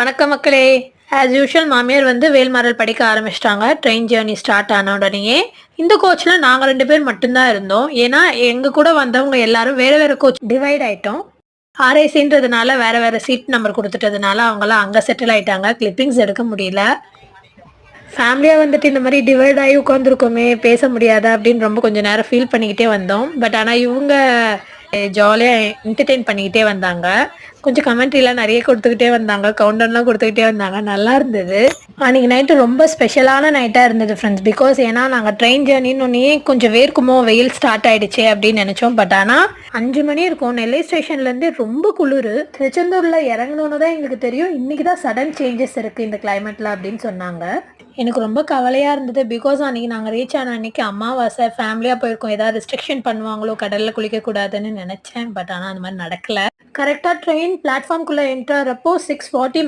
வணக்கம் மக்களே. As usual மாமியார் வந்து வேல்மாரல் படிக்க ஆரம்பிச்சிட்டாங்க. ட்ரெயின் ஜேர்னி ஸ்டார்ட் ஆன உடனேயே இந்த கோச்சில் நாங்கள் ரெண்டு பேர் மட்டும்தான் இருந்தோம். ஏன்னா எங்கள் கூட வந்தவங்க எல்லாரும் வேறு வேறு கோச் டிவைட் ஆகிட்டோம் ஆர்ஐசின்றதுனால வேறு வேறு சீட் நம்பர் கொடுத்துட்டதுனால அவங்களாம் அங்கே செட்டில் ஆகிட்டாங்க கிளிப்பிங்ஸ் எடுக்க முடியல. ஃபேமிலியாக வந்துட்டு இந்த மாதிரி டிவைட் ஆகி உட்காந்துருக்கோமே பேச முடியாதா அப்படின்னு ரொம்ப கொஞ்சம் நேரம் ஃபீல் பண்ணிக்கிட்டே வந்தோம். பட் ஆனால் இவங்க ஜாலியாக என்டர்டெயின் பண்ணிக்கிட்டே வந்தாங்க. கொஞ்சம் கமெண்ட்ரிலாம் நிறைய கொடுத்துக்கிட்டே வந்தாங்க. கவுண்டர்லாம் கொடுத்துக்கிட்டே வந்தாங்க. நல்லா இருந்தது. அன்றைக்கி நைட்டு ரொம்ப ஸ்பெஷலான நைட்டாக இருந்தது ஃப்ரெண்ட்ஸ் பிகாஸ் ஏன்னா நாங்கள் ட்ரெயின் ஜேர்னின்னு கொஞ்சம் வேர்க்குமோ வெயில் ஸ்டார்ட் ஆயிடுச்சே அப்படின்னு நினச்சோம். பட் ஆனால் அஞ்சு மணி இருக்கும். நெல்லை ஸ்டேஷன்லேருந்து ரொம்ப குளிர். திருச்செந்தூரில் இறங்கணுன்னு தான் எங்களுக்கு தெரியும். இன்றைக்கி தான் சடன் சேஞ்சஸ் இருக்குது இந்த கிளைமேட்டில் அப்படின்னு சொன்னாங்க. எனக்கு ரொம்ப கவலையாக இருந்தது. பிகாஸ் அன்றைக்கி நாங்கள் ரீச் ஆன அன்றைக்கி அமாவாசை ஃபேமிலியாக போயிருக்கோம். ஏதாவது ரெஸ்ட்ரிக்ஷன் பண்ணுவாங்களோ கடலில் குளிக்கக்கூடாதுன்னு நினச்சேன். பட் ஆனால் அந்த மாதிரி நடக்கலை. கரெக்டாக ட்ரெயின் பிளாட்ஃபார்ம்குள்ளே என்ட்ரு ஆகிறப்போ சிக்ஸ் ஃபார்ட்டி